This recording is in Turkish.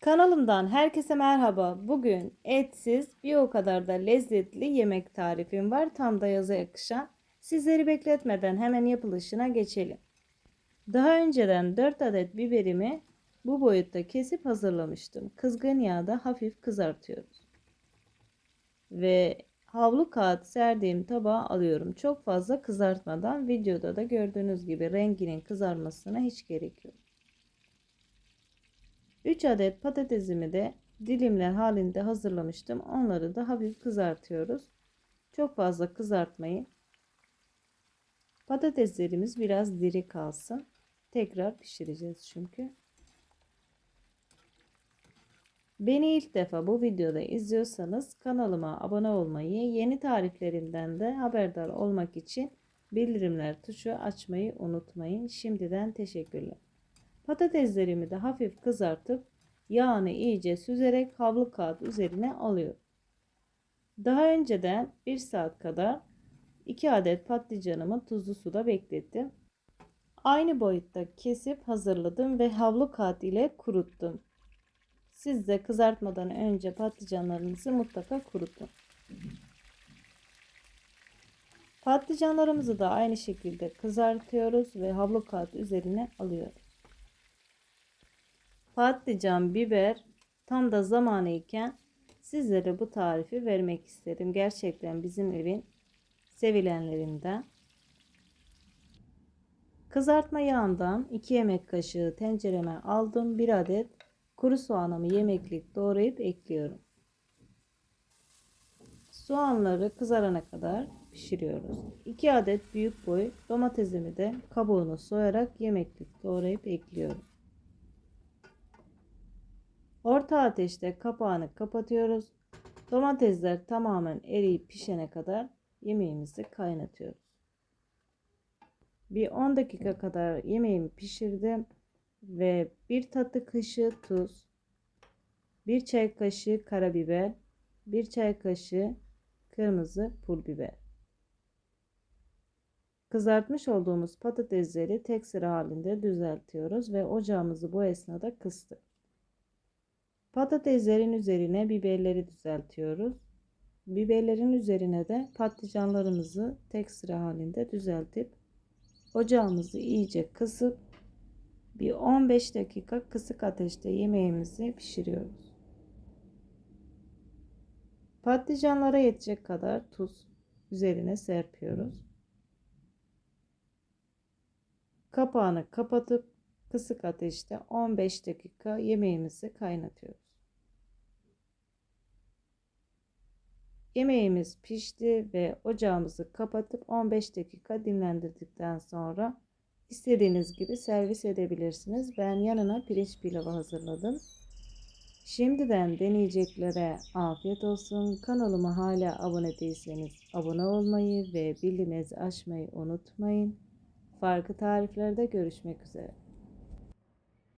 Kanalımdan herkese merhaba. Bugün etsiz bir o kadar da lezzetli yemek tarifim var. Tam da yaza yakışan. Sizleri bekletmeden hemen yapılışına geçelim. Daha önceden 4 adet biberimi bu boyutta kesip hazırlamıştım. Kızgın yağda hafif kızartıyoruz. Ve havlu kağıt serdiğim tabağa alıyorum. Çok fazla kızartmadan videoda da gördüğünüz gibi renginin kızarmasına hiç gerek yok. 3 adet patatesimi de dilimler halinde hazırlamıştım. Onları da hafif kızartıyoruz. Çok fazla kızartmayın. Patateslerimiz biraz diri kalsın. Tekrar pişireceğiz çünkü. Beni ilk defa bu videoda izliyorsanız kanalıma abone olmayı, yeni tariflerimden de haberdar olmak için bildirimler tuşu açmayı unutmayın. Şimdiden teşekkürler. Patateslerimi de hafif kızartıp yağını iyice süzerek havlu kağıt üzerine alıyorum. Daha önceden 1 saat kadar 2 adet patlıcanımı tuzlu suda beklettim. Aynı boyutta kesip hazırladım ve havlu kağıt ile kuruttum. Siz de kızartmadan önce patlıcanlarınızı mutlaka kurutun. Patlıcanlarımızı da aynı şekilde kızartıyoruz ve havlu kağıt üzerine alıyoruz. Patlıcan, biber tam da zamanı iken sizlere bu tarifi vermek istedim. Gerçekten bizim evin sevilenlerinden. Kızartma yağından 2 yemek kaşığı tencereme aldım. 1 adet kuru soğanımı yemeklik doğrayıp ekliyorum. Soğanları kızarana kadar pişiriyoruz. 2 adet büyük boy domatesimi de kabuğunu soyarak yemeklik doğrayıp ekliyorum. Orta ateşte kapağını kapatıyoruz. Domatesler tamamen eriyip pişene kadar yemeğimizi kaynatıyoruz. Bir 10 dakika kadar yemeğimi pişirdim ve bir tatlı kaşığı tuz, bir çay kaşığı karabiber, bir çay kaşığı kırmızı pul biber. Kızartmış olduğumuz patatesleri tek sıra halinde düzeltiyoruz ve ocağımızı bu esnada kıstık. Patateslerin üzerine biberleri düzeltiyoruz. Biberlerin üzerine de patlıcanlarımızı tek sıra halinde düzeltip ocağımızı iyice kısıp bir 15 dakika kısık ateşte yemeğimizi pişiriyoruz. Patlıcanlara yetecek kadar tuz üzerine serpiyoruz. Kapağını kapatıp kısık ateşte 15 dakika yemeğimizi kaynatıyoruz. Yemeğimiz pişti ve ocağımızı kapatıp 15 dakika dinlendirdikten sonra istediğiniz gibi servis edebilirsiniz. Ben yanına pirinç pilavı hazırladım. Şimdiden deneyeceklere afiyet olsun. Kanalıma hala abone değilseniz abone olmayı ve bildirimleri açmayı unutmayın. Farklı tariflerde görüşmek üzere.